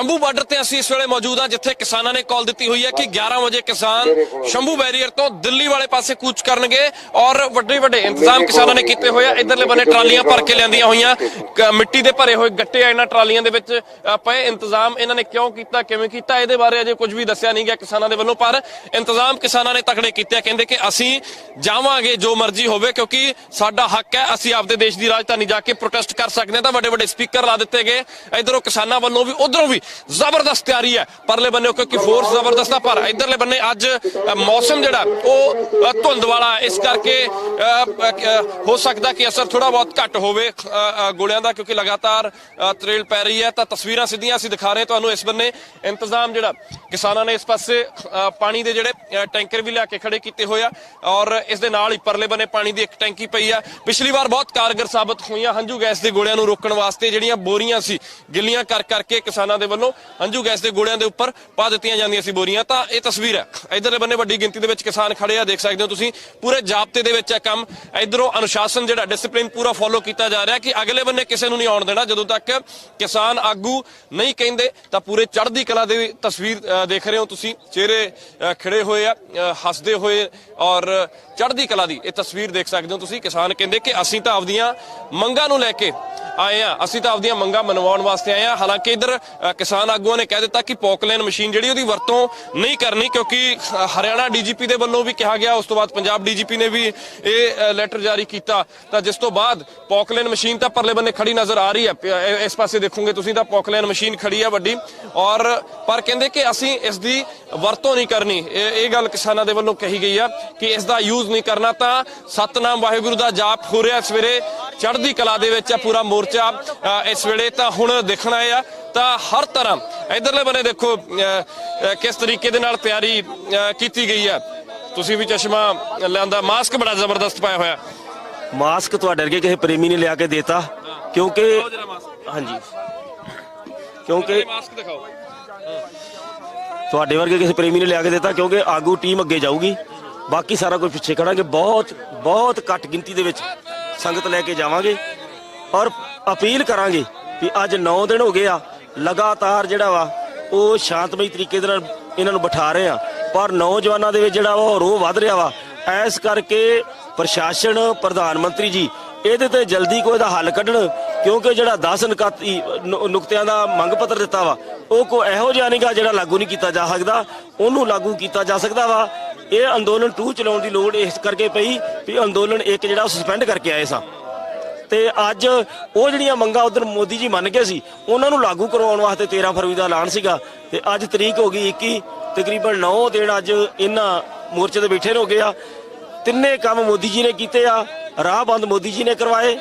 Shambhu border ਤੇ ਅਸੀਂ ਇਸ ਵੇਲੇ ਮੌਜੂਦ ਹਾਂ ਜਿੱਥੇ ਕਿਸਾਨਾਂ ਨੇ ਕਾਲ ਦਿੱਤੀ ਹੋਈ ਹੈ ਕਿ 11 ਵਜੇ ਕਿਸਾਨ ਸ਼ੰਭੂ ਬੈਰੀਅਰ ਤੋਂ ਦਿੱਲੀ ਵਾਲੇ ਪਾਸੇ ਕੂਚ ਕਰਨਗੇ ਔਰ ਵੱਡੇ ਵੱਡੇ ਇੰਤਜ਼ਾਮ ਕਿਸਾਨਾਂ ਨੇ ਕੀਤੇ ਹੋਏ ਆ। ਇਧਰਲੇ ਬੰਨੇ ਟਰਾਲੀਆਂ ਭਰ ਕੇ ਲਿਆਂਦੀਆਂ ਹੋਈਆਂ ਮਿੱਟੀ ਦੇ ਭਰੇ ਹੋਏ ਗੱਟੇ ਆ ਇਹਨਾਂ ਟਰਾਲੀਆਂ ਦੇ ਵਿੱਚ। ਪਏ ਇੰਤਜ਼ਾਮ ਇਹਨਾਂ ਨੇ ਕਿਉਂ ਕੀਤਾ ਕਿਵੇਂ ਕੀਤਾ ਇਹਦੇ ਬਾਰੇ ਅਜੇ ਕੁਝ ਵੀ ਦੱਸਿਆ ਨਹੀਂ ਗਿਆ ਕਿਸਾਨਾਂ ਦੇ ਵੱਲੋਂ ਪਰ ਇੰਤਜ਼ਾਮ ਕਿਸਾਨਾਂ ਨੇ ਤਕੜੇ ਕੀਤੇ ਆ। ਕਹਿੰਦੇ ਕਿ ਅਸੀਂ ਜਾਵਾਂਗੇ ਜੋ ਮਰਜ਼ੀ ਹੋਵੇ ਕਿਉਂਕਿ ਸਾਡਾ ਹੱਕ ਹੈ ਅਸੀਂ ਆਪਦੇ ਦੇਸ਼ ਦੀ ਰਾਜਧਾਨੀ ਜਾ ਕੇ ਪ੍ਰੋਟੈਸਟ ਕਰ ਸਕਦੇ ਹਾਂ। ਤਾਂ ਵੱਡੇ ਵੱਡੇ ਸਪੀਕਰ ਲਾ ਦਿੱਤੇ ਗਏ। ਇਧਰੋਂ ਕਿਸਾਨਾਂ ਵੱਲੋਂ ਵੀ ਉਧਰੋਂ ਵੀ ਜ਼ਬਰਦਸਤ ਤਿਆਰੀ ਹੈ। ਪਰਲੇ ਬੰਨੇ ਕਿਉਂਕਿ ਫੋਰਸ ਜ਼ਬਰਦਸਤ ਆ ਪਰ ਇਧਰਲੇ ਬੰਨੇ ਅੱਜ ਮੌਸਮ ਜਿਹੜਾ ਉਹ ਧੁੰਦ ਵਾਲਾ ਇਸ ਕਰਕੇ ਹੋ ਸਕਦਾ ਕਿ ਅਸਰ ਥੋੜਾ ਬਹੁਤ ਘੱਟ ਹੋਵੇ ਗੋਲਿਆਂ ਦਾ ਕਿਉਂਕਿ ਲਗਾਤਾਰ ਤਰੇਲ ਪੈ ਰਹੀ ਹੈ। ਤਾਂ ਤਸਵੀਰਾਂ ਸਿੱਧੀਆਂ ਅਸੀਂ ਦਿਖਾ ਰਹੇ ਤੁਹਾਨੂੰ ਇਸ ਬੰਨੇ। ਇੰਤਜ਼ਾਮ ਜਿਹੜਾ ਕਿਸਾਨਾਂ ਨੇ ਇਸ ਪਾਸੇ ਅ, ਪਾਣੀ ਦੇ ਜਿਹੜੇ ਟੈਂਕਰ ਵੀ ਲਿਆ ਕੇ ਖੜੇ ਕੀਤੇ ਹੋਏ ਆ। ਔਰ ਇਸ ਦੇ ਨਾਲ ਹੀ ਪਰਲੇ ਬੰਨੇ ਪਾਣੀ ਦੀ ਇੱਕ ਟੈਂਕੀ ਪਈ ਆ। ਪਿਛਲੀ ਵਾਰ ਬਹੁਤ ਕਾਰਗਰ ਸਾਬਤ ਹੋਈਆਂ। ਹੰਝੂ ਗੈਸ ਦੇ ਗੋਲਿਆਂ ਨੂੰ ਰੋਕਣ ਵਾਸਤੇ ਜਿਹੜੀਆਂ ਬੋਰੀਆਂ ਸੀ ਗਿੱਲੀਆਂ ਕਰ ਕਰਕੇ ਕਿਸਾਨਾਂ ਦੇ ਵੱਲੋਂ ਹੰਝੂ ਗੈਸ ਦੇ ਗੋਲਿਆਂ ਦੇ ਉੱਪਰ ਪਾ ਦਿੱਤੀਆਂ ਜਾਂਦੀਆਂ ਸੀ ਬੋਰੀਆਂ। ਤਾਂ ਇਹ ਤਸਵੀਰ ਹੈ। ਇਧਰਲੇ ਬੰਨੇ ਵੱਡੀ ਗਿਣਤੀ ਦੇ ਵਿੱਚ ਕਿਸਾਨ ਖੜੇ ਆ ਦੇਖ ਸਕਦੇ ਹੋ ਤੁਸੀਂ। ਪੂਰੇ ਜਾਬਤੇ ਦੇ ਵਿੱਚ ਇਹ ਕੰਮ। ਇਧਰੋਂ ਅਨੁਸ਼ਾਸਨ ਜਿਹੜਾ ਡਿਸਪਲਿਨ ਪੂਰਾ ਫੋਲੋ ਕੀਤਾ ਜਾ ਰਿਹਾ ਕਿ ਅਗਲੇ ਬੰਨੇ ਕਿਸੇ ਨੂੰ ਨਹੀਂ ਆਉਣ ਦੇਣਾ। ਜਦੋਂ ਤੱਕ ਕਿਸਾਨ ਆਗੂ ਨਹੀਂ ਕਹਿੰਦੇ ਤਾਂ ਪੂਰੇ ਚੜ੍ਹਦੀ ਕਲਾ ਦੇ ਤਸਵੀਰ ਦੇਖ ਰਹੇ ਹੋ ਤੁਸੀਂ। ਚਿਹਰੇ ਅ, ਖਿੜੇ ਹੋਏ ਆ ਹੱਸਦੇ ਹੋਏ ਔਰ ਚੜ੍ਹਦੀ ਕਲਾ ਦੀ ਇਹ ਤਸਵੀਰ ਦੇਖ ਸਕਦੇ ਹੋ ਤੁਸੀਂ। ਕਿਸਾਨ ਕਹਿੰਦੇ ਕਿ ਅਸੀਂ ਤਾਂ ਆਪਦੀਆਂ ਮੰਗਾਂ ਨੂੰ ਲੈ ਕੇ ਆਏ ਆ। ਅਸੀਂ ਤਾਂ ਆਪਦੀਆਂ ਮੰਗਾਂ ਮਨਵਾਉਣ ਵਾਸਤੇ ਆਏ ਆ। ਹਾਲਾਂਕਿ ਇਧਰ ਕਿਸਾਨ ਆਗੂਆਂ ਨੇ ਕਹਿ ਦਿੱਤਾ ਕਿ ਪੌਕਲੈਨ ਮਸ਼ੀਨ ਜਿਹੜੀ ਉਹਦੀ ਵਰਤੋਂ ਨਹੀਂ ਕਰਨੀ ਕਿਉਂਕਿ ਅ, ਹਰਿਆਣਾ ਡੀਜੀਪੀ ਦੇ ਵੱਲੋਂ ਵੀ ਕਿਹਾ ਗਿਆ। ਉਸ ਤੋਂ ਬਾਅਦ ਪੰਜਾਬ ਡੀਜੀਪੀ ਨੇ ਵੀ ਇਹ ਲੈਟਰ ਜਾਰੀ ਕੀਤਾ। ਤਾਂ ਜਿਸ ਤੋਂ ਬਾਅਦ ਪੌਕਲੈਨ ਮਸ਼ੀਨ ਤਾਂ ਪਰਲੇ ਬੰਨੇ ਖੜੀ ਨਜ਼ਰ ਆ ਰਹੀ ਹੈ। ਇਸ ਪਾਸੇ ਦੇਖੋਗੇ ਤੁਸੀਂ ਤਾਂ ਪੌਕਲੈਨ ਮਸ਼ੀਨ ਖੜੀ ਹੈ ਵੱਡੀ। ਔਰ ਪਰ ਕਹਿੰਦੇ ਕਿ ਅਸੀਂ ਇਸ ਦੀ ਵਰਤੋਂ ਨਹੀਂ ਕਰਨੀ। ਇਹ ਇਹ ਗੱਲ ਕਿਸਾਨਾਂ ਦੇ ਵੱਲੋਂ ਕਹੀ ਗਈ ਆ ਕਿ ਇਸ ਦਾ ਯੂਜ਼ ਨਹੀਂ ਕਰਨਾ। ਤਾਂ ਸਤਨਾਮ ਵਾਹਿਗੁਰੂ ਦਾ ਜਾਪ ਹੋ ਰਿਹਾ ਸਵੇਰੇ। ਚੜ੍ਹਦੀ ਕਲਾ ਦੇ ਵਿੱਚ ਆ ਪੂਰਾ ਮੋਰਚਾ ਇਸ ਵੇਲੇ ਤਾਂ ਹੁਣ ਦੇਖਣਾ ਆ ਤਾਂ ਹਰ ਤਰ੍ਹਾਂ ਇਧਰਲੇ ਬੰਨੇ ਦੇਖੋ ਕਿਸ ਤਰੀਕੇ ਦੇ ਨਾਲ ਤਿਆਰੀ ਕੀਤੀ ਗਈ ਹੈ। ਤੁਸੀਂ ਵੀ ਚਸ਼ਮਾ ਲਿਆਂਦਾ ਮਾਸਕ ਬੜਾ ਜ਼ਬਰਦਸਤ ਪਾਇਆ ਹੋਇਆ। ਮਾਸਕ ਤੁਹਾਡੇ ਵਰਗੇ ਕਿਸੇ ਪ੍ਰੇਮੀ ਨੇ ਲਿਆ ਕੇ ਦਿੱਤਾ ਕਿਉਂਕਿ ਹਾਂਜੀ। ਕਿਉਂਕਿ ਮਾਸਕ ਦਿਖਾਓ। ਤੁਹਾਡੇ ਵਰਗੇ ਕਿਸੇ ਪ੍ਰੇਮੀ ਨੇ ਲਿਆ ਕੇ ਦਿੱਤਾ ਕਿਉਂਕਿ ਆਗੂ ਟੀਮ ਅੱਗੇ ਜਾਊਗੀ। ਬਾਕੀ ਸਾਰਾ ਕੁਝ ਪਿੱਛੇ ਖੜਾਂਗੇ। ਬਹੁਤ ਬਹੁਤ ਘੱਟ ਗਿਣਤੀ ਦੇ ਵਿੱਚ ਸੰਗਤ ਲੈ ਕੇ ਜਾਵਾਂਗੇ ਔਰ ਅਪੀਲ ਕਰਾਂਗੇ ਵੀ ਅੱਜ 9 ਦਿਨ ਹੋ ਗਏ ਆ, ਲਗਾਤਾਰ ਜਿਹੜਾ ਵਾ, ਉਹ ਸ਼ਾਂਤਮਈ ਤਰੀਕੇ ਦੇ ਨਾਲ ਇਹਨਾਂ ਨੂੰ ਬਿਠਾ ਰਹੇ ਆ। ਪਰ ਨੌਜਵਾਨਾਂ ਦੇ ਵਿੱਚ ਜਿਹੜਾ ਵਾ ਉਹ ਰੋਹ ਵੱਧ ਰਿਹਾ ਵਾ। ਐਸ ਕਰਕੇ ਪ੍ਰਸ਼ਾਸਨ, ਪ੍ਰਧਾਨ ਮੰਤਰੀ ਜੀ, ਇਹਦੇ ਤੇ ਜਲਦੀ ਕੋਈ ਦਾ ਹੱਲ ਕੱਢਣ, ਕਿਉਂਕਿ ਜਿਹੜਾ 10 ਨਕਾਤੀ ਨੁਕਤਿਆਂ ਦਾ ਮੰਗ ਪੱਤਰ ਦਿੱਤਾ ਵਾ, ਉਹ ਕੋ ਇਹੋ ਜਿਹਾ ਨਹੀਂਗਾ ਜਿਹੜਾ ਲਾਗੂ ਨਹੀਂ ਕੀਤਾ ਜਾ ਸਕਦਾ, ਉਹਨੂੰ ਲਾਗੂ ਕੀਤਾ ਜਾ ਸਕਦਾ ਵਾ। ਇਹ ਅੰਦੋਲਨ 2 ਚਲਾਉਣ ਦੀ ਲੋੜ ਇਸ ਕਰਕੇ ਪਈ ਵੀ ਅੰਦੋਲਨ ਇੱਕ ਜਿਹੜਾ ਸਸਪੈਂਡ ਕਰਕੇ ਆਏ ਸਾਂ। ਤੇ ਅੱਜ ਉਹ ਜਿਹੜੀਆਂ ਮੰਗਾਂ ਉਧਰ ਮੋਦੀ ਜੀ ਮੰਨ ਗਏ ਸੀ, ਉਹਨਾਂ ਨੂੰ ਲਾਗੂ ਕਰਵਾਉਣ ਵਾਸਤੇ 13 ਫਰਵਰੀ ਦਾ ਐਲਾਨ ਸੀਗਾ। ਤੇ ਅੱਜ ਤਰੀਕ ਹੋ ਗਈ 21 ਤਕਰੀਬਨ 9 ਦਿਨ ਅੱਜ ਇਹਨਾਂ ਮੋਰਚੇ ਤੇ ਬੈਠੇ ਹੋ ਗਏ ਆ। ਤਿੰਨੇ ਕੰਮ ਮੋਦੀ ਜੀ ਨੇ ਕੀਤੇ ਆ, ਰਾਹ ਬੰਦ ਮੋਦੀ ਜੀ ਨੇ ਕਰਵਾਏ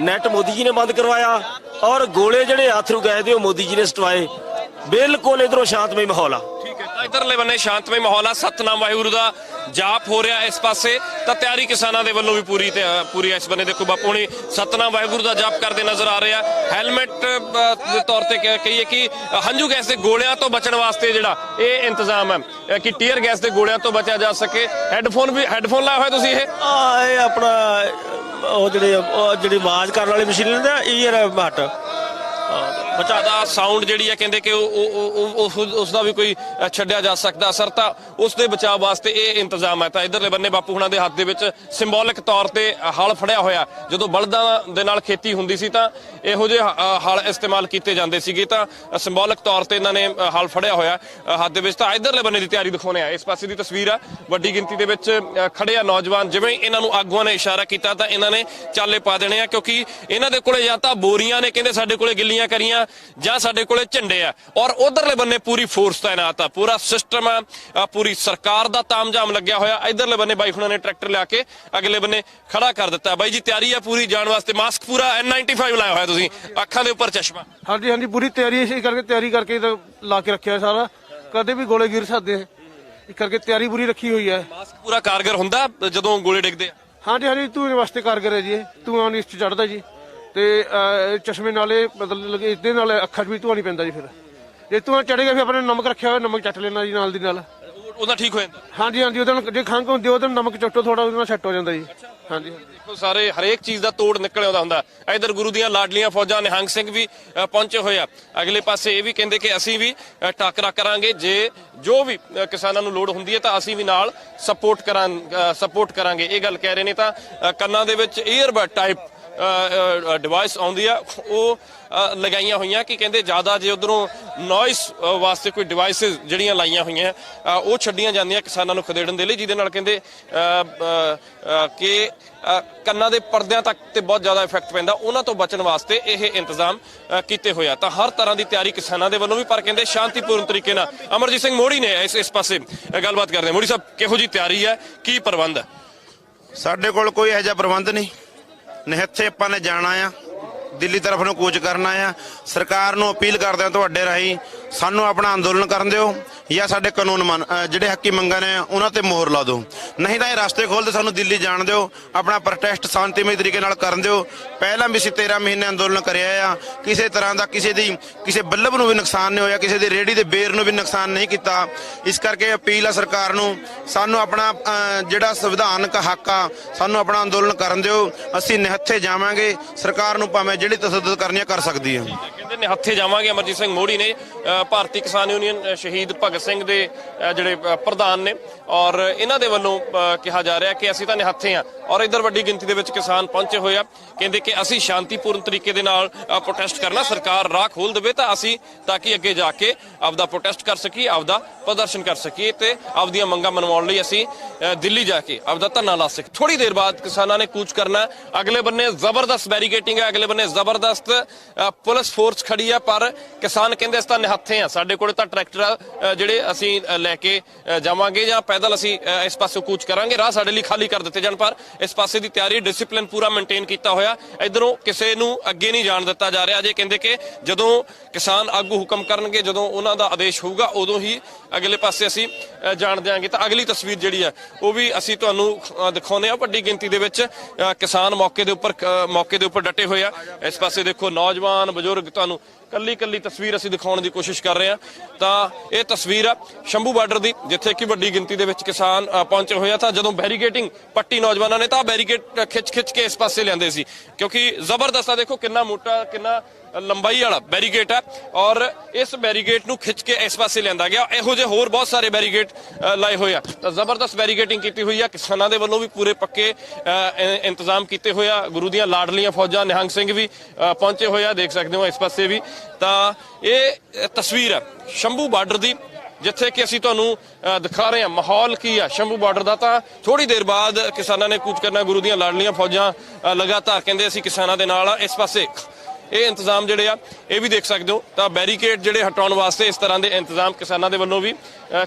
ਨੈਟ ਮੋਦੀ ਜੀ ਨੇ ਬੰਦ ਕਰਵਾਇਆ, ਔਰ ਗੋਲੇ ਜਿਹੜੇ ਆਥਰੂ ਗਏ ਦੇ ਉਹ ਮੋਦੀ ਜੀ ਨੇ ਸਟਵਾਏ। ਬਿਲਕੁਲ ਇਧਰੋਂ ਸ਼ਾਂਤਮਈ ਮਾਹੌਲ ਆ। ਇਧਰਲੇ ਬੰਨੇ ਸ਼ਾਂਤਮਈ ਮਾਹੌਲ ਆ, ਸਤਨਾਮ ਵਾਹਿਗੁਰੂ ਦਾ ਜਾਪ ਹੋ ਰਿਹਾ ਇਸ ਪਾਸੇ। ਤਾਂ ਤਿਆਰੀ ਕਿਸਾਨਾਂ ਦੇ ਵੱਲੋਂ ਵੀ ਪੂਰੀ ਤੇ ਪੂਰੀ ਇਸ ਬੰਨੇ। ਦੇਖੋ ਬਾਪੂ ਨੇ ਸਤਨਾਮ ਵਾਹਿਗੁਰੂ ਦਾ ਜਾਪ ਕਰਦੇ ਨਜ਼ਰ ਆ ਰਹੇ ਹੈਲਮਟ ਦੇ ਤੌਰ ਤੇ ਕਹੀਏ ਕਿ ਹੰਝੂ ਗੈਸ ਦੇ ਗੋਲਿਆਂ ਤੋਂ ਬਚਣ ਵਾਸਤੇ ਜਿਹੜਾ ਇਹ ਇੰਤਜ਼ਾਮ ਹੈ ਕਿ ਟੀਅਰ ਗੈਸ ਦੇ ਗੋਲਿਆਂ ਤੋਂ ਬਚਿਆ ਜਾ ਸਕੇ। ਹੈੱਡਫੋਨ ਵੀ, ਹੈੱਡਫੋਨ ਲਾਇਆ ਹੋਇਆ ਤੁਸੀਂ ਇਹ? ਆ, ਇਹ ਆਪਣਾ, ਉਹ ਜਿਹੜੇ ਜਿਹੜੀ ਆਵਾਜ਼ ਕਰਨ ਵਾਲੀ ਮਸ਼ੀਨ ਹੁੰਦੀ ਈਅਰ ਹਟ। ਬਚਾ ਦਾ ਸਾਊਂਡ ਜਿਹੜੀ ਹੈ ਕਹਿੰਦੇ ਕਿ ਉਹ ਉਹ- ਉਹ- ਉਸ ਦਾ ਵੀ ਕੋਈ ਛੱਡਿਆ ਜਾ ਸਕਦਾ। ਅਸਰ ਤਾਂ ਉਸ ਦੇ ਬਚਾਅ ਵਾਸਤੇ ਇਹ ਇੰਤਜ਼ਾਮ ਹੈ। ਤਾਂ ਇਧਰਲੇ ਬੰਨੇ ਬਾਪੂ ਹੁਣਾਂ ਦੇ ਹੱਥ ਦੇ ਵਿੱਚ ਸਿੰਬੋਲਿਕ ਤੌਰ ਤੇ ਹਲ ਫੜਿਆ ਹੋਇਆ। ਜਦੋਂ ਬਲਦਾਂ ਦੇ ਨਾਲ ਖੇਤੀ ਹੁੰਦੀ ਸੀ ਤਾਂ ਇਹੋ ਜਿਹੇ ਹਲ ਇਸਤੇਮਾਲ ਕੀਤੇ ਜਾਂਦੇ ਸੀਗੇ। ਤਾਂ ਸਿੰਬੋਲਿਕ ਤੌਰ ਤੇ ਇਹਨਾਂ ਨੇ ਹਲ ਫੜਿਆ ਹੋਇਆ ਹੱਥ ਦੇ ਵਿੱਚ। ਤਾਂ ਇਧਰਲੇ ਬੰਨੇ ਦੀ ਤਿਆਰੀ ਦਿਖਾਉਣੇ ਆ ਇਸ ਪਾਸੇ ਦੀ ਤਸਵੀਰ ਆ। ਵੱਡੀ ਗਿਣਤੀ ਦੇ ਵਿੱਚ ਅ, ਖੜੇ ਆ ਨੌਜਵਾਨ। ਜਿਵੇਂ ਇਹਨਾਂ ਨੂੰ ਆਗੂਆਂ ਨੇ ਇਸ਼ਾਰਾ ਕੀਤਾ ਤਾਂ ਇਹਨਾਂ ਨੇ ਚਾਲੇ ਪਾ ਦੇਣੇ ਆ। ਕਿਉਂਕਿ ਇਹਨਾਂ ਦੇ ਕੋਲੇ ਜਾਂ ਤਾਂ ਬੋਰੀਆਂ ਨੇ ਕਹਿੰਦੇ ਸਾਡੇ ਕੋਲੇ ਗਿੱਲੀਆਂ ਕਰੀਆਂ। ਜਾਂ ਸਾਡੇ ਕੋਲੇ ਝੰਡੇ ਆ। ਔਰ ਉਧਰਲੇ ਬੰਨੇ ਪੂਰੀ ਫੋਰਸ ਤਾਇਨਾਤ ਆ। ਪੂਰਾ ਸਿਸਟਮ ਆ। ਪੂਰੀ ਸਰਕਾਰ ਦਾ ਤਾਮਝਾਮ ਲੱਗਿਆ ਹੋਇਆ। ਇਧਰਲੇ ਬੰਨੇ ਬਾਈ ਹੁਣਾਂ ਨੇ ਟਰੈਕਟਰ ਲਿਆ ਕੇ ਅਗਲੇ ਬੰਨੇ ਖੜਾ ਕਰ ਦਿੱਤਾ। ਬਾਈ ਜੀ ਤਿਆਰੀ ਆ ਪੂਰੀ ਜਾਣ ਵਾਸਤੇ। ਮਾਸਕ ਪੂਰਾ N95 ਲਾਇਆ ਹੋਇਆ ਤੁਸੀਂ। ਅੱਖਾਂ ਦੇ ਉੱਪਰ ਚਸ਼ਮਾ। ਹਾਂਜੀ ਹਾਂਜੀ ਪੂਰੀ ਤਿਆਰੀ ਇਸੇ ਕਰਕੇ ਤਿਆਰੀ ਕਰਕੇ ਤਾਂ ਲਾ ਕੇ ਰੱਖਿਆ ਸਾਰਾ। ਕਦੇ ਵੀ ਗੋਲੇ ਗਿਰ ਸਕਦੇ ਆ। ਇਸ ਕਰਕੇ ਤਿਆਰੀ ਪੂਰੀ ਰੱਖੀ ਹੋਈ ਹੈ ਮਾਸਕ ਪੂਰਾ ਕਾਰਗਰ ਹੁੰਦਾ ਜਦੋਂ ਗੋਲੇ ਡਿੱਗਦੇ ਆ? ਹਾਂਜੀ ਹਾਂਜੀ ਤੂੰ ਵਾਸਤੇ ਕਾਰਗਰ ਹੈ ਜੀ। ਧੂਆਂ ਨਹੀਂ ਇਸ 'ਚ ਚੜਦਾ ਜੀ। ਤੇ ਅਹ, ਚਸ਼ਮੇ ਨਾਲੇ ਮਤਲਬ ਲਗੇ ਇਹਦੇ ਨਾਲ ਅੱਖਾਂ 'ਚ ਵੀ ਧੂਆਂ ਨਹੀਂ ਪੈਂਦਾ ਜੀ ਫਿਰ। ਜੇ ਧੂਆਂ ਚੜੇਗਾ ਫਿਰ ਆਪਣੇ ਨਮਕ ਰੱਖਿਆ ਹੋਇਆ ਨਮਕ ਚੱਟ ਲੈਣਾ ਜੀ ਨਾਲ ਦੀ ਨਾਲ। ਉਹ- ਉਹਦਾ ਠੀਕ ਹੋ ਜਾਂਦਾ? ਹਾਂਜੀ ਹਾਂਜੀ ਉਹਦੇ ਨਾਲ ਜੇ ਖੰਘ ਹੁੰਦੀ ਉਹਦੇ ਨਾਲ ਨਮਕ ਚੱਟੋ ਥੋੜਾ ਉਹਦੇ ਨਾਲ ਸੈੱਟ ਹੋ ਜਾਂਦਾ ਜੀ। ਹਾਂਜੀ। ਦੇਖੋ ਸਾਰੇ ਹਰੇਕ ਚੀਜ਼ ਦਾ ਤੋੜ ਨਿਕਲ ਆਉਂਦਾ ਹੁੰਦਾ। ਇਧਰ ਗੁਰੂ ਦੀਆਂ ਲਾਡਲੀਆਂ ਫੌਜਾਂ ਨਿਹੰਗ ਸਿੰਘ ਵੀ ਅ, ਪਹੁੰਚੇ ਹੋਏ ਆ। ਅਗਲੇ ਪਾਸੇ ਇਹ ਵੀ ਕਹਿੰਦੇ ਕਿ ਅਸੀਂ ਵੀ ਅ, ਟਾਕਰਾ ਕਰਾਂਗੇ। ਜੇ ਜੋ ਵੀ ਅ, ਕਿਸਾਨਾਂ ਨੂੰ ਲੋੜ ਹੁੰਦੀ ਹੈ ਤਾਂ ਅਸੀਂ ਵੀ ਨਾਲ ਸਪੋਰਟ ਕਰਾਂ ਸਪੋਰਟ ਕਰਾਂਗੇ। ਇਹ ਗੱਲ ਕਹਿ ਰਹੇ ਨੇ ਤਾਂ ਅ, ਕੰਨਾਂ ਦੇ ਵਿੱਚ ਈਅਰਬਡ ਟਾਈਪ ਡਿਵਾਈਸ ਆਉਂਦੀ ਆ ਉਹ ਲਗਾਈਆਂ ਹੋਈਆਂ ਕਿ ਕਹਿੰਦੇ ਜ਼ਿਆਦਾ ਜੇ ਉਧਰੋਂ ਨੋਇਸ ਵਾਸਤੇ ਕੋਈ ਡਿਵਾਈਸਸ ਜਿਹੜੀਆਂ ਲਾਈਆਂ ਹੋਈਆਂ ਉਹ ਛੱਡੀਆਂ ਜਾਂਦੀਆਂ ਕਿਸਾਨਾਂ ਨੂੰ ਖਦੇੜਨ ਦੇ ਲਈ ਜਿਹਦੇ ਨਾਲ ਕਹਿੰਦੇ ਕਿ ਕੰਨਾਂ ਦੇ ਪਰਦਿਆਂ ਤੱਕ ਤੇ ਬਹੁਤ ਜ਼ਿਆਦਾ ਇਫੈਕਟ ਪੈਂਦਾ ਉਹਨਾਂ ਤੋਂ ਬਚਣ ਵਾਸਤੇ ਇਹ ਇੰਤਜ਼ਾਮ ਅ, ਕੀਤੇ ਹੋਇਆ ਤਾਂ ਹਰ ਤਰ੍ਹਾਂ ਦੀ ਤਿਆਰੀ ਕਿਸਾਨਾਂ ਦੇ ਵੱਲੋਂ ਵੀ ਪਰ ਕਹਿੰਦੇ ਸ਼ਾਂਤੀਪੂਰਨ ਤਰੀਕੇ ਨਾਲ। ਅਮਰਜੀਤ ਸਿੰਘ ਮੋੜੀ ਨੇ ਇਸ ਇਸ ਪਾਸੇ ਗੱਲਬਾਤ ਕਰਦੇ ਹਾਂ। ਮੋੜੀ ਸਾਹਿਬ ਕਿਹੋ ਜੀ ਤਿਆਰੀ ਹੈ? ਕੀ ਪ੍ਰਬੰਧ ਹੈ? ਸਾਡੇ ਕੋਲ ਕੋਈ ਇਹੋ ਜਿਹਾ ਪ੍ਰਬੰਧ ਨਹੀਂ। ਨਿਹੱਥੇ ਆਪਾਂ ਨੇ ਜਾਣਾ ਆ, ਦਿੱਲੀ ਤਰਫ ਨੂੰ ਕੂਚ ਕਰਨਾ ਆ। ਸਰਕਾਰ ਨੂੰ ਅਪੀਲ ਕਰਦੇ ਆ ਤੁਹਾਡੇ ਰਾਹੀਂ ਸਾਨੂੰ ਆਪਣਾ ਅੰਦੋਲਨ ਕਰਨ ਦਿਓ। ਜਾਂ ਸਾਡੇ ਕਾਨੂੰਨ ਮੰਨ ਜਿਹੜੇ ਹੱਕੀ ਮੰਗਾਂ ਨੇ, ਉਹਨਾਂ ਤੇ ਮੋਹਰ ਲਾ ਦਿਓ। ਨਹੀਂ ਤਾਂ ਇਹ ਰਸਤੇ ਖੋਲਦੇ ਸਾਨੂੰ ਦਿੱਲੀ ਜਾਣ ਦਿਓ, ਆਪਣਾ ਪ੍ਰੋਟੈਸਟ ਸ਼ਾਂਤੀਮਈ ਤਰੀਕੇ ਨਾਲ ਕਰਨ ਦਿਓ। ਪਹਿਲਾਂ ਵੀ ਅਸੀਂ 13 ਮਹੀਨੇ ਅੰਦੋਲਨ ਕਰਿਆ ਆ, ਕਿਸੇ ਤਰ੍ਹਾਂ ਦਾ ਕਿਸੇ ਦੀ, ਕਿਸੇ ਬੱਲਬ ਨੂੰ ਵੀ ਨੁਕਸਾਨ ਨਹੀਂ ਹੋਇਆ, ਕਿਸੇ ਦੀ ਰੇੜੀ ਦੇ ਬੇਰ ਨੂੰ ਵੀ ਨੁਕਸਾਨ ਨਹੀਂ ਕੀਤਾ। ਇਸ ਕਰਕੇ ਅਪੀਲ ਆ ਸਰਕਾਰ ਨੂੰ, ਸਾਨੂੰ ਆਪਣਾ ਜਿਹੜਾ ਸੰਵਿਧਾਨਕ ਹੱਕ ਆ, ਸਾਨੂੰ ਆਪਣਾ ਅੰਦੋਲਨ ਕਰਨ ਦਿਓ। ਅਸੀਂ ਨਿਹੱਥੇ ਜਾਵਾਂਗੇ, ਸਰਕਾਰ ਨੂੰ ਭਾਵੇਂ ਜਿਹੜੀ ਤਸੱਦਦ ਕਰਨੀ ਆ, ਕਰ ਸਕਦੀ ਹੈ, ਕਹਿੰਦੇ ਨਿਹੱਥੇ ਜਾਵਾਂਗੇ, ਅਮਰਜੀਤ ਸਿੰਘ ਮੋੜੀ ਨੇ ਭਾਰਤੀ ਕਿਸਾਨ ਯੂਨੀਅਨ ਸ਼ਹੀਦ ਭਗਤ ਸਿੰਘ ਦੇ ਜਿਹੜੇ ਪ੍ਰਧਾਨ ਨੇ। ਔਰ ਇਹਨਾਂ ਦੇ ਵੱਲੋਂ ਕਿਹਾ ਜਾ ਰਿਹਾ ਕਿ ਅਸੀਂ ਤਾਂ ਨਿਹੱਥੇ ਆ ਔਰ ਇਧਰ ਵੱਡੀ ਗਿਣਤੀ ਦੇ ਵਿੱਚ ਕਿਸਾਨ ਪਹੁੰਚੇ ਹੋਏ ਆ। ਕਹਿੰਦੇ ਕਿ ਅਸੀਂ ਸ਼ਾਂਤੀਪੂਰਨ ਤਰੀਕੇ ਦੇ ਨਾਲ ਪ੍ਰੋਟੈਸਟ ਕਰਨਾ, ਸਰਕਾਰ ਰਾਹ ਖੋਲ ਦੇਵੇ ਤਾਂ ਅਸੀਂ ਤਾਂ ਕਿ ਅੱਗੇ ਜਾ ਕੇ ਆਪਦਾ ਪ੍ਰੋਟੈਸਟ ਕਰ ਸਕੀਏ, ਆਪਦਾ ਪ੍ਰਦਰਸ਼ਨ ਕਰ ਸਕੀਏ ਤੇ ਆਪਦੀਆਂ ਮੰਗਾਂ ਮਨਵਾਉਣ ਲਈ ਅਸੀਂ ਦਿੱਲੀ ਜਾ ਕੇ ਆਪਦਾ ਧਰਨਾ ਲਾ ਸਕੀਏ। ਥੋੜੀ ਦੇਰ ਬਾਅਦ ਕਿਸਾਨਾਂ ਨੇ ਕੂਚ ਕਰਨਾ। ਅਗਲੇ ਬੰਨੇ ਜ਼ਬਰਦਸਤ ਬੈਰੀਕੇਟਿੰਗ ਹੈ, ਅਗਲੇ ਬੰਨੇ ਜ਼ਬਰਦਸਤ ਪੁਲਿਸ ਫੋਰਸ ਖੜੀ ਆ ਪਰ ਕਿਸਾਨ ਕਹਿੰਦੇ ਅਸੀਂ ਤਾਂ ਨਿਹੱਥੇ ਆ ਸਾਡੇ ਕੋਲ ਤਾਂ ਟਰੈਕਟਰ ਜਿਹੜੇ ਅਸੀਂ ਲੈ ਕੇ ਜਾਵਾਂਗੇ ਜਾਂ ਪੈਦਲ ਅਸੀਂ ਇਸ ਪਾਸੇ ਕੂਚ ਕਰਾਂਗੇ ਰਾਹ ਸਾਡੇ ਲਈ ਖਾਲੀ ਕਰ ਦਿੱਤੇ ਜਾਣ ਪਰ ਇਸ ਪਾਸੇ ਦੀ ਤਿਆਰੀ ਡਿਸਪਲਿਨ ਪੂਰਾ ਮੇਨਟੇਨ ਕੀਤਾ ਹੋਇਆ। ਇਧਰੋਂ ਕਿਸੇ ਨੂੰ ਅੱਗੇ ਨਹੀਂ ਜਾਣ ਦਿੱਤਾ ਜਾ ਰਿਹਾ। ਜੇ ਕਹਿੰਦੇ ਕਿ ਜਦੋਂ ਕਿਸਾਨ ਆਗੂ ਹੁਕਮ ਕਰਨਗੇ ਜਦੋਂ ਉਹਨਾਂ ਦਾ ਆਦੇਸ਼ ਹੋਊਗਾ ਉਦੋਂ ਹੀ ਅਗਲੇ ਪਾਸੇ ਅਸੀਂ ਜਾਣ ਦਿਆਂਗੇ। ਤਾਂ ਅਗਲੀ ਤਸਵੀਰ ਜਿਹੜੀ ਹੈ ਉਹ ਵੀ ਅਸੀਂ ਤੁਹਾਨੂੰ ਅ, ਦਿਖਾਉਂਦੇ ਆ ਵੱਡੀ ਗਿਣਤੀ ਦੇ ਵਿੱਚ ਅ, ਕਿਸਾਨ ਮੌਕੇ ਦੇ ਉੱਪਰ ਮੌਕੇ ਦੇ ਉੱਪਰ ਡਟੇ ਹੋਏ ਆ। ਇਸ ਪਾਸੇ ਦੇਖੋ ਨੌਜਵਾਨ ਬਜ਼ੁਰਗ ਤੁਹਾਨੂੰ ਕੱਲੀ ਕੱਲੀ ਤਸਵੀਰ ਅਸੀਂ ਦਿਖਾਉਣ ਦੀ ਕੋਸ਼ਿਸ਼ ਕਰ ਰਹੇ ਹਾਂ। ਤਾਂ ਇਹ ਤਸਵੀਰ ਆ ਸ਼ੰਭੂ ਬਾਰਡਰ ਦੀ, ਜਿੱਥੇ ਕਿ ਵੱਡੀ ਗਿਣਤੀ ਦੇ ਵਿੱਚ ਕਿਸਾਨ ਪਹੁੰਚੇ ਹੋਏ ਆ। ਤਾਂ ਜਦੋਂ ਬੈਰੀਕੇਟਿੰਗ ਪੱਟੀ ਨੌਜਵਾਨਾਂ ਨੇ ਤਾਂ ਬੈਰੀਕੇਟ ਖਿੱਚ ਖਿੱਚ ਕੇ ਇਸ ਪਾਸੇ ਲਿਆਂਦੇ ਸੀ। ਕਿਉਂਕਿ ਜ਼ਬਰਦਸਤ ਆ, ਦੇਖੋ ਕਿੰਨਾ ਮੋਟਾ, ਕਿੰਨਾ ਲੰਬਾਈ ਵਾਲਾ ਬੈਰੀਗੇਟ ਹੈ ਔਰ ਇਸ ਬੈਰੀਗੇਟ ਨੂੰ ਖਿੱਚ ਕੇ ਇਸ ਪਾਸੇ ਲਿਆਂਦਾ ਗਿਆ। ਇਹੋ ਜਿਹੇ ਹੋਰ ਬਹੁਤ ਸਾਰੇ ਬੈਰੀਗੇਟ ਲਾਏ ਹੋਏ ਆ। ਤਾਂ ਜ਼ਬਰਦਸਤ ਬੈਰੀਗੇਟਿੰਗ ਕੀਤੀ ਹੋਈ ਆ। ਕਿਸਾਨਾਂ ਦੇ ਵੱਲੋਂ ਵੀ ਪੂਰੇ ਪੱਕੇ ਇੰਤਜ਼ਾਮ ਕੀਤੇ ਹੋਏ ਆ। ਗੁਰੂ ਦੀਆਂ ਲਾਡਲੀਆਂ ਫੌਜਾਂ, ਨਿਹੰਗ ਸਿੰਘ ਵੀ ਪਹੁੰਚੇ ਹੋਏ ਆ। ਦੇਖ ਸਕਦੇ ਹੋ ਇਸ ਪਾਸੇ ਵੀ। ਤਾਂ ਇਹ ਤਸਵੀਰ ਆ ਸ਼ੰਭੂ ਬਾਰਡਰ ਦੀ, ਜਿੱਥੇ ਕਿ ਅਸੀਂ ਤੁਹਾਨੂੰ ਦਿਖਾ ਰਹੇ ਹਾਂ ਮਾਹੌਲ ਕੀ ਆ ਸ਼ੰਭੂ ਬਾਰਡਰ ਦਾ। ਤਾਂ ਥੋੜੀ ਦੇਰ ਬਾਅਦ ਕਿਸਾਨਾਂ ਨੇ ਕੂਚ ਕਰਨਾ, ਗੁਰੂ ਦੀਆਂ ਲਾਡਲੀਆਂ ਫੌਜਾਂ ਲਗਾਤਾਰ ਕਹਿੰਦੇ ਅਸੀਂ ਕਿਸਾਨਾਂ ਦੇ ਨਾਲ ਆ। ਇਸ ਪਾਸੇ ਇਹ ਇੰਤਜ਼ਾਮ ਜਿਹੜੇ ਆ ਇਹ ਵੀ ਦੇਖ ਸਕਦੇ ਹੋ। ਤਾਂ ਬੈਰੀਕੇਡ ਜਿਹੜੇ ਹਟਾਉਣ ਵਾਸਤੇ ਇਸ ਤਰ੍ਹਾਂ ਦੇ ਇੰਤਜ਼ਾਮ ਕਿਸਾਨਾਂ ਦੇ ਵੱਲੋਂ ਵੀ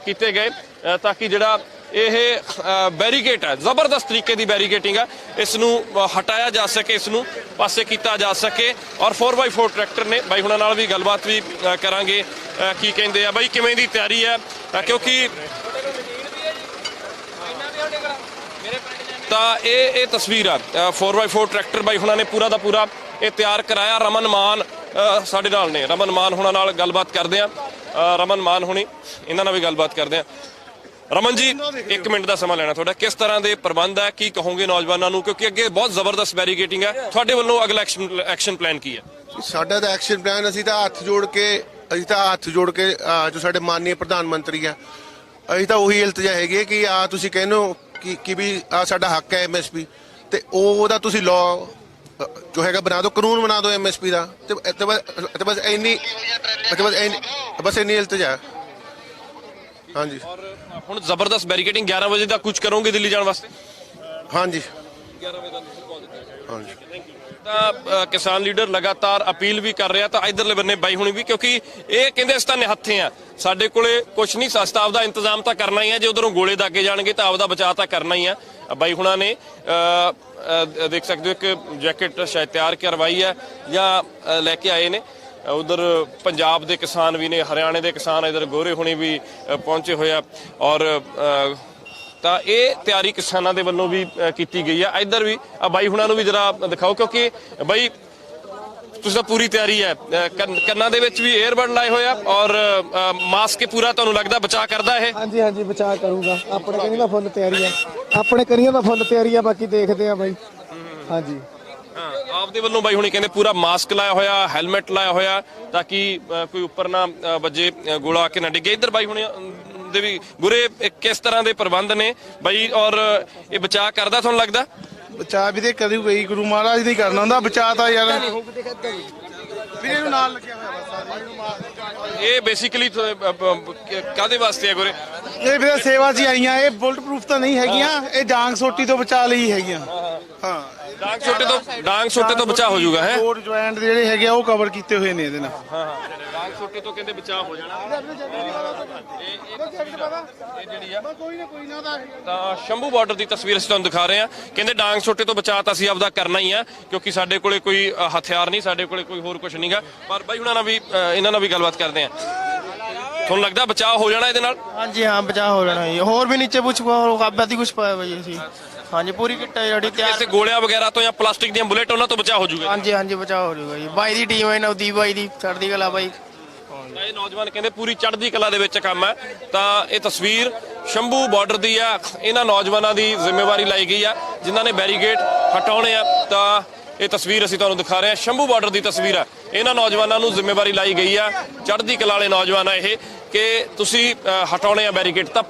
ਕੀਤੇ ਗਏ। ਤਾਂ ਕਿ ਜਿਹੜਾ ਇਹ ਬੈਰੀਕੇਟ ਹੈ ਜ਼ਬਰਦਸਤ ਤਰੀਕੇ ਦੀ ਬੈਰੀਕੇਟਿੰਗ ਆ ਇਸ ਨੂੰ ਹਟਾਇਆ ਜਾ ਸਕੇ ਇਸ ਨੂੰ ਪਾਸੇ ਕੀਤਾ ਜਾ ਸਕੇ। ਔਰ 4x4 ਟਰੈਕਟਰ ਨੇ ਬਾਈ ਹੁਣਾਂ ਨਾਲ ਵੀ ਗੱਲਬਾਤ ਵੀ ਕਰਾਂਗੇ ਕੀ ਕਹਿੰਦੇ ਆ। ਬਾਈ ਕਿਵੇਂ ਦੀ ਤਿਆਰੀ ਹੈ? ਕਿਉਂਕਿ ਤਾਂ ਇਹ ਇਹ ਤਸਵੀਰ ਆ ਅ, 4x4 ਟਰੈਕਟਰ ਬਾਈ ਹੁਣਾਂ ਨੇ ਪੂਰਾ ਦਾ ਪੂਰਾ ਇਹ ਤਿਆਰ ਕਰਾਇਆ। ਰਮਨ ਮਾਨ ਸਾਡੇ ਨਾਲ ਨੇ। ਰਮਨ ਮਾਨ ਹੁਣਾਂ ਨਾਲ ਗੱਲਬਾਤ ਕਰਦੇ ਆ। ਰਮਨ ਮਾਨ ਹੁਣੀ, ਇਹਨਾਂ ਨਾਲ ਵੀ ਗੱਲਬਾਤ ਕਰਦੇ ਆ। ਰਮਨ ਜੀ 1 ਮਿੰਟ ਦਾ ਸਮਾਂ ਲੈਣਾ ਤੁਹਾਡਾ। ਕਿਸ ਤਰ੍ਹਾਂ ਦੇ ਪ੍ਰਬੰਧ ਹੈ ਕੀ ਕਹੋਗੇ ਨੌਜਵਾਨਾਂ ਨੂੰ? ਕਿਉਂਕਿ ਅੱਗੇ ਬਹੁਤ ਜ਼ਬਰਦਸਤ ਬੈਰੀਕੇਟਿੰਗ ਹੈ ਤੁਹਾਡੇ ਵੱਲੋਂ ਅਗਲਾ ਐਕਸ਼ਨ ਪਲਾਨ ਕੀ ਹੈ ਸਾਡਾ ਤਾਂ ਐਕਸ਼ਨ ਪਲਾਨ ਅਸੀਂ ਤਾਂ ਹੱਥ ਜੋੜ ਕੇ, ਅਸੀਂ ਤਾਂ ਹੱਥ ਜੋੜ ਕੇ ਜੋ ਸਾਡੇ ਮਾਨਨੀय ਪ੍ਰਧਾਨ ਮੰਤਰੀ ਆ, ਅਸੀਂ ਤਾਂ ਉਹੀ ਇਲਤਜਾ ਹੈਗੀ ਕਿ ਆ ਤੁਸੀਂ ਕਹਿੰਦੇ ਹੋ ਕਿ ਕਿ ਵੀ ਆ ਸਾਡਾ ਹੱਕ ਹੈ ਐਮਐਸਪੀ ਤੇ ਉਹ ਉਹਦਾ ਤੁਸੀਂ ਲਾਅ ਜੋ ਹੈਗਾ ਬਣਾ ਦਿਓ ਕਾਨੂੰਨ ਬਣਾ ਦਿਓ ਐਮਐਸਪੀ ਦਾ। ਤੇ ਤੇ ਬਸ ਤੇ ਬਸ ਇੰਨੀ ਤੇ ਬਸ ਇੰਨੀ ਬਸ ਇੰਨੀ ਇਲਤਜਾ। ਹਾਂਜੀ। ਔਰ ਹੁਣ ਜ਼ਬਰਦਸਤ ਬੈਰੀਕੇਟਿੰਗ 11 ਵਜੇ ਦਾ ਕੁਝ ਕਰੋਗੇ ਦਿੱਲੀ ਜਾਣ ਵਾਸਤੇ? ਹਾਂਜੀ। 11 ਵਜੇ ਦਾ ਹਾਂਜੀ। ਤਾਂ ਕਿਸਾਨ ਲੀਡਰ ਲਗਾਤਾਰ ਅਪੀਲ ਵੀ ਕਰ ਰਿਹਾ ਤਾਂ ਇਧਰਲੇ ਬੰਨੇ ਬਾਈ ਹੁਣੀ ਵੀ ਕਿਉਂਕਿ ਇਹ ਕਹਿੰਦੇ ਅਸੀਂ ਤਾਂ ਨਿਹੱਥੇ ਆ ਸਾਡੇ ਕੋਲੇ ਕੁਝ ਨਹੀਂ ਸਸਤਾ ਆਪਦਾ ਇੰਤਜ਼ਾਮ ਤਾਂ ਕਰਨਾ ਹੀ ਹੈ। ਜੇ ਉਧਰੋਂ ਗੋਲੇ ਦਾਗੇ ਜਾਣਗੇ ਤਾਂ ਆਪਦਾ ਬਚਾਅ ਤਾਂ ਕਰਨਾ ਹੀ ਆ ਬਾਈ ਹੁਣਾਂ ਨੇ ਦੇਖ ਸਕਦੇ ਹੋ ਕਿ ਜੈਕਟ ਸ਼ਾਇਦ ਤਿਆਰ ਕਰਵਾਈ ਹੈ ਜਾਂ ਲੈ ਕੇ ਆਏ ਨੇ। ਉਧਰ ਪੰਜਾਬ ਦੇ ਕਿਸਾਨ ਵੀ ਨੇ, ਹਰਿਆਣੇ ਦੇ ਕਿਸਾਨ, ਇਧਰ ਗੋਰੇ ਹੁਣੀ ਵੀ ਪਹੁੰਚੇ ਹੋਏ ਆ। ਔਰ ਤਾਂ ਇਹ ਤਿਆਰੀ ਕਿਸਾਨਾਂ ਦੇ ਵੱਲੋਂ ਵੀ ਕੀਤੀ ਗਈ ਆ। ਇੱਧਰ ਵੀ, ਆ ਬਾਈ ਹੁਣਾਂ ਨੂੰ ਵੀ ਜਰਾ ਦਿਖਾਓ, ਕਿਉਂਕਿ ਬਾਈ ਤੁਸੀਂ ਤਾਂ ਪੂਰੀ ਤਿਆਰੀ ਹੈ। ਕੰਨ- ਦੇ ਵਿੱਚ ਵੀ 에ਅਰਬਡ ਲਾਏ ਹੋਏ ਆ ਔਰ ਮਾਸਕ ਪੂਰਾ ਤੁਹਾਨੂੰ ਲੱਗਦਾ ਬਚਾ ਕਰਦਾ ਇਹ? ਹਾਂਜੀ ਹਾਂਜੀ ਬਚਾ ਕਰੂੰਗਾ। ਆਪਣੇ ਕਹਿੰਦੀ ਮੈਂ ਫੁੱਲ ਤਿਆਰੀ ਆ। ਆਪਣੇ ਕਰੀਆਂ ਦਾ ਫੁੱਲ ਤਿਆਰੀ ਆ ਬਾਕੀ ਦੇਖਦੇ ਆ ਬਾਈ। ਹਾਂਜੀ। ਆਪਦੇ ਵੱਲੋਂ ਬਾਈ ਹੁਣੀ ਕਹਿੰਦੇ ਪੂਰਾ ਮਾਸਕ ਲਾਇਆ ਹੋਇਆ ਹੈਲਮਟ ਲਾਇਆ ਹੋਇਆ ਤਾਂ ਕਿ ਕੋਈ ਉੱਪਰ ਨਾ ਵੱਜੇ ਗੋਲਾ ਆ ਕੇ ਨਾ ਡਿੱਗੇ। ਇੱਧਰ ਬਾਈ ਹੁਣੀ ਦੇ ਵੀ ਗੁਰੇ ਕਿਸ ਤਰ੍ਹਾਂ ਦੇ ਪ੍ਰਬੰਧ ਨੇ। ਬਾਈ ਔਰ ਇਹ ਬਚਾਅ ਕਰਦਾ ਤੁਹਾਨੂੰ ਲੱਗਦਾ? ਬਚਾ ਵੀ ਤੇ ਕਦੀ ਕੋਈ ਗੁਰੂ ਮਹਾਰਾਜ ਨਹੀਂ ਕਰਨਾ ਹੁੰਦਾ ਬਚਾ ਤਾਂ ਯਾਰ ਵੀਰੇ ਨੂੰ ਨਾਲ ਲੱਗਿਆ ਹੋਇਆ ਬਸ ਇਹ ਬੇਸਿਕਲੀ ਕਾਦੇ ਵਾਸਤੇ ਹੈ ਗੁਰੇ? ਇਹ ਵੀਰੇ ਸੇਵਾ 'ਚ ਆਈਆਂ ਇਹ ਬੁਲਟ ਪ੍ਰੂਫ ਤਾਂ ਨਹੀਂ ਹੈਗੀਆਂ ਇਹ ਡਾਂਗ ਸੋਟੀ ਤੋਂ ਬਚਾ ਲਈ ਹੈਗੀਆਂ। ਡਾਂਗ ਛੋਟੇ ਤੋਂ ਡਾਂਗ ਛੋਟੇ ਤੋਂ ਬਚਾਅ ਹੋ ਜਾਊਗਾ ਹੈ? ਕੋਡ ਜੁਆਇੰਟ ਜਿਹੜੇ ਹੈਗੇ ਆ ਉਹ ਕਵਰ ਕੀਤੇ ਹੋਏ ਨੇ ਇਹਦੇ ਨਾਲ। ਹਾਂ ਹਾਂ। ਡਾਂਗ ਛੋਟੇ ਤੋਂ ਕਹਿੰਦੇ ਬਚਾਅ ਹੋ ਜਾਣਾ। ਇਹ ਜਿਹੜੀ ਆ। ਕੋਈ ਨਾ ਕੋਈ ਨਾ ਦਾ ਤਾਂ ਸ਼ੰਭੂ ਬਾਰਡਰ ਦੀ ਤਸਵੀਰ ਅਸੀਂ ਤੁਹਾਨੂੰ ਦਿਖਾ ਰਹੇ ਹਾਂ। ਕਹਿੰਦੇ ਡਾਂਗ ਛੋਟੇ ਤੋਂ ਬਚਾਅ ਤਾਂ ਅਸੀਂ ਆਪਦਾ ਕਰਨਾ ਹੀ ਆ ਕਿਉਂਕਿ ਸਾਡੇ ਕੋਲੇ ਕੋਈ ਹਥਿਆਰ ਨਹੀਂ ਸਾਡੇ ਕੋਲੇ ਕੋਈ ਹੋਰ ਕੁਝ ਨਹੀਂਗਾ ਪਰ ਬਾਈ ਹੁਣਾਂ ਨਾਲ ਵੀ ਇਹਨਾਂ ਨਾਲ ਵੀ ਗੱਲਬਾਤ ਕਰਦੇ ਆ ਤੁਹਾਨੂੰ ਲੱਗਦਾ ਬਚਾਅ ਹੋ ਜਾਣਾ ਇਹਦੇ ਨਾਲ? ਹਾਂਜੀ ਹਾਂ ਬਚਾਅ ਹੋ ਜਾਣਾ ਜੀ। ਹੋਰ ਵੀ ਨੀਚੇ ਪੁੱਛ ਹੋਰ ਕਾਬਿਆਂ ਦੀ ਕੁਝ ਪਾਇਆ ਬਈ ਅਸੀਂ। ਹਾਂਜੀ ਪੂਰੀ ਕਿੱਟ ਹੈ ਜਿਹੜੀ ਤਿਆਰ ਇਸੇ ਗੋਲਿਆਂ ਵਗੈਰਾ ਤੋਂ ਜਾਂ ਪਲਾਸਟਿਕ ਦੀਆਂ ਬੁਲੇਟ ਉਹਨਾਂ ਤੋਂ ਬਚਾਅ ਹੋ ਜਾਊਗਾ ਹਾਂਜੀ ਹਾਂਜੀ ਬਚਾਅ ਹੋ ਜਾਊਗਾ ਜੀ। ਬਾਈ ਦੀ ਟੀਮ ਹੈ ਨਵਦੀਪ ਬਾਈ ਦੀ ਚੜ੍ਹਦੀ ਕਲਾ ਬਾਈ। ਤਾਂ ਇਹ ਨੌਜਵਾਨ ਕਹਿੰਦੇ ਪੂਰੀ ਚੜ੍ਹਦੀ ਕਲਾ ਦੇ ਵਿੱਚ ਕੰਮ ਹੈ। ਤਾਂ ਇਹ ਤਸਵੀਰ ਸ਼ੰਭੂ ਬਾਰਡਰ ਦੀ ਆ ਇਹਨਾਂ ਨੌਜਵਾਨਾਂ ਦੀ ਜ਼ਿੰਮੇਵਾਰੀ ਲਈ ਗਈ ਆ ਜਿਨ੍ਹਾਂ ਨੇ ਬੈਰੀਗੇਡ ਹਟਾਉਣੇ ਆ। ਤਾਂ ਇਹ ਤਸਵੀਰ ਅਸੀਂ ਤੁਹਾਨੂੰ ਦਿਖਾ ਰਹੇ ਹਾਂ। ਸ਼ੰਭੂ ਬਾਰਡਰ ਦੀ ਤਸਵੀਰ ਆ ਇਹਨਾਂ ਨੌਜਵਾਨਾਂ ਨੂੰ ਜ਼ਿੰਮੇਵਾਰੀ ਲਾਈ ਗਈ ਆ ਚੜ੍ਹਦੀ ਕਲਾ ਵਾਲੇ ਨੌਜਵਾਨ ਆ ਇਹ ਕਿ ਤੁਸੀਂ ਅ, ਹਟਾਉਣੇ ਆ ਬੈਰੀਕੇਡ। ਤਾਂ